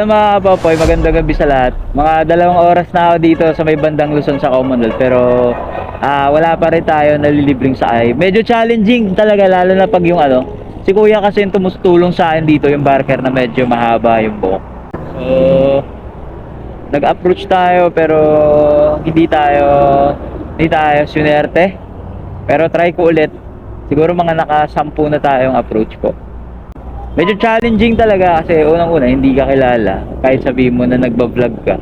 So mga kapopoy, magandang gabi sa lahat. Mga dalawang oras na ako dito sa may bandang Luzon sa Commonwealth pero ah, wala pa rin tayo nalilibreng sakay. Medyo challenging talaga lalo na pag yung ano, si kuya kasi yung tumutulong sa akin dito yung barker na medyo mahaba yung buhok. So, nag-approach tayo pero hindi tayo hindi tayo sunerte. Pero try ko ulit. Siguro mga nakasampu na tayong approach ko. Medyo challenging talaga kasi unang-una hindi ka kilala. Kahit sabihin mo na nagba-vlog ka,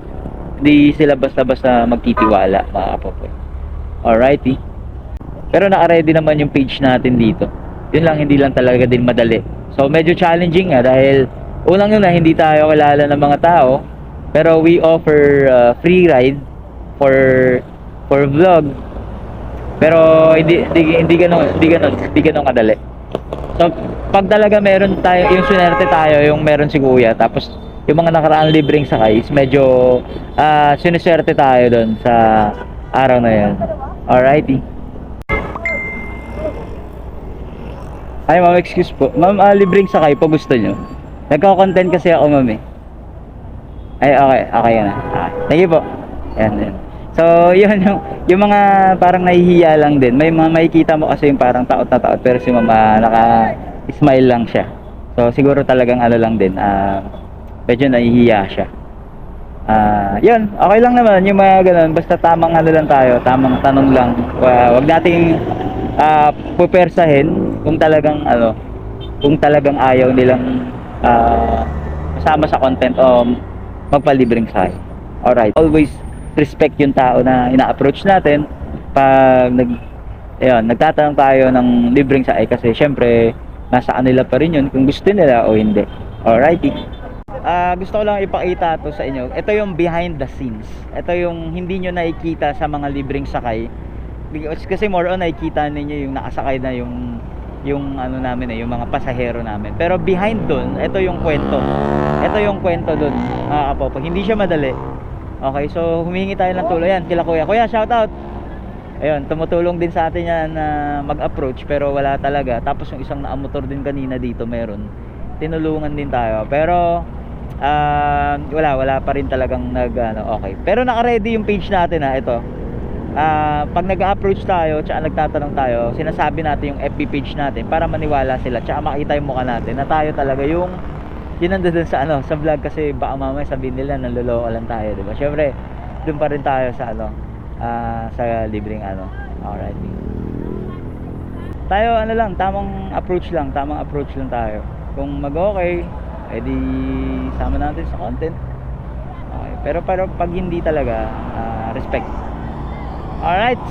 hindi sila basta-basta magtitiwala mga kapopoy. Alrighty. Pero naka-ready naman yung page natin dito. Yun lang, hindi lang talaga din madali. So medyo challenging nga dahil unang-una hindi tayo kilala ng mga tao. Pero we offer uh, free ride for for vlog. Pero hindi hindi hindi ganoon, hindi ganoon, hindi ganoon kadali. So, pag talaga meron tayo, yung sunerte tayo, yung meron si kuya, tapos yung mga nakaraang libreng sakay, is medyo ah siniswerte tayo doon sa araw na yun. Alrighty. Ay, ma'am, excuse po. Ma'am, ah, libreng sakay po gusto nyo? Nagko-content kasi ako, ma'am eh. Ay, okay. Okay na. Ah, thank you po. Yan, yan. So, yun yung, yung mga parang nahihiya lang din. May mga makikita mo kasi yung parang taot na taot pero si mama naka-smile lang siya. So, siguro talagang ano lang din. ah medyo nahihiya siya. Ah, yun, okay lang naman yung mga ganun. Basta tamang ano lang tayo, tamang tanong lang. Wa- wag nating ah pupersahin kung talagang ano, kung talagang ayaw nilang ah kasama sa content o magpalibreng sahay. Alright. Always respect yung tao na ina-approach natin pag nag ayun, nagtatanong tayo ng libreng sahay kasi syempre nasa kanila pa rin yun kung gusto nila o hindi. Alrighty. Ah, gusto ko lang ipakita to sa inyo. Ito yung behind the scenes. Ito yung hindi nyo nakikita sa mga libreng sakay. Because, kasi more on nakikita ninyo yung nakasakay na yung yung ano namin eh, yung mga pasahero namin. Pero behind doon, ito yung kwento. Ito yung kwento doon, mga kapopo. Hindi siya madali. Okay, so humingi tayo ng tulong yan kila kuya. Kuya, shout out. Ayun, tumutulong din sa atin yan na mag-approach pero wala talaga. Tapos yung isang nakamotor din kanina dito meron. Tinulungan din tayo. Pero ah, wala, wala pa rin talagang nag ano, okay. Pero naka-ready yung page natin ha, ito. Ah, pag nag-approach tayo, tsaka nagtatanong tayo, sinasabi natin yung FB page natin para maniwala sila, tsaka makita yung mukha natin na tayo talaga yung yun nandun sa ano, sa vlog kasi baka mamaya sabihin nila nanloloko lang tayo, di ba? Syempre, doon pa rin tayo sa ano, ah, sa libreng ano. Alright. Tayo ano lang, tamang approach lang, tamang approach lang tayo. Kung mag-okay, edi sama natin sa content. Okay. Pero pero pag hindi talaga, ah, respect. Alright.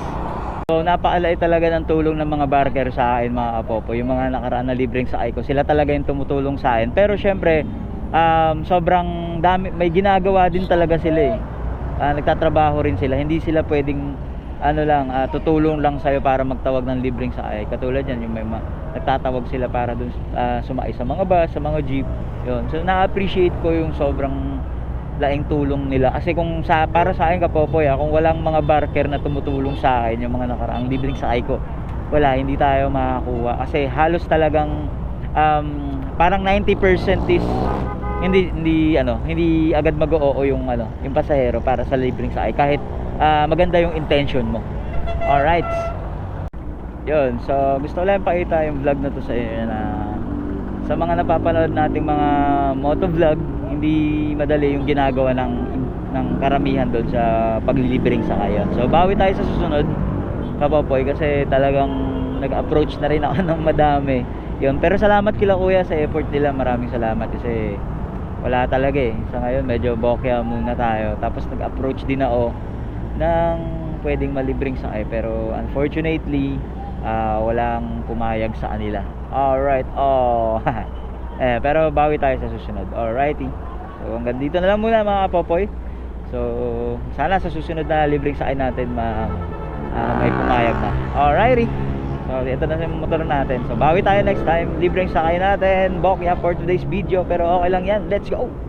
So napaalay talaga ng tulong ng mga barker sa akin mga kapopo. Yung mga nakaraan na libreng sa ko, sila talaga yung tumutulong sa akin. Pero syempre, um, sobrang dami, may ginagawa din talaga sila eh. Ah, nagtatrabaho rin sila. Hindi sila pwedeng ano lang, ah, tutulong lang sa'yo para magtawag ng libreng sakay. Katulad yan, yung may ma- nagtatawag sila para dun ah, sumakay sa mga bus, sa mga jeep. Yun. So na-appreciate ko yung sobrang laing tulong nila. Kasi kung sa para sa akin kapopoy ah, kung walang mga barker na tumutulong sa akin yung mga nakaraang libreng sakay ko wala hindi tayo makakuha. Kasi halos talagang um, parang 90% is hindi hindi ano hindi agad mag-oo yung ano yung pasahero para sa libreng sakay. Kahit ah, maganda yung intention mo. Alright. Yun so gusto ko lang pakita yung vlog na to sa inyo na sa mga napapanood nating mga motovlog hindi madali yung ginagawa ng ng karamihan doon sa paglilibreng sakayan so bawi tayo sa susunod kapopoy kasi talagang nag-approach na rin ako ng madami. Yun pero salamat kila kuya sa effort nila. Maraming salamat kasi wala talaga eh. Sa ngayon medyo bokya muna tayo. Tapos nag-approach din ako ng pwedeng malibreng sakay pero unfortunately ah, walang pumayag sa kanila. Alright oh eh, pero bawi tayo sa susunod. Alrighty. So hanggang dito na lang muna mga kapopoy. So sana sa susunod na libreng sakay natin ma ah, may pumayag na. Alrighty. So ito na yung motor natin. So bawi tayo next time. Libreng sakay natin. Bokya for today's video. Pero okay lang yan. Let's go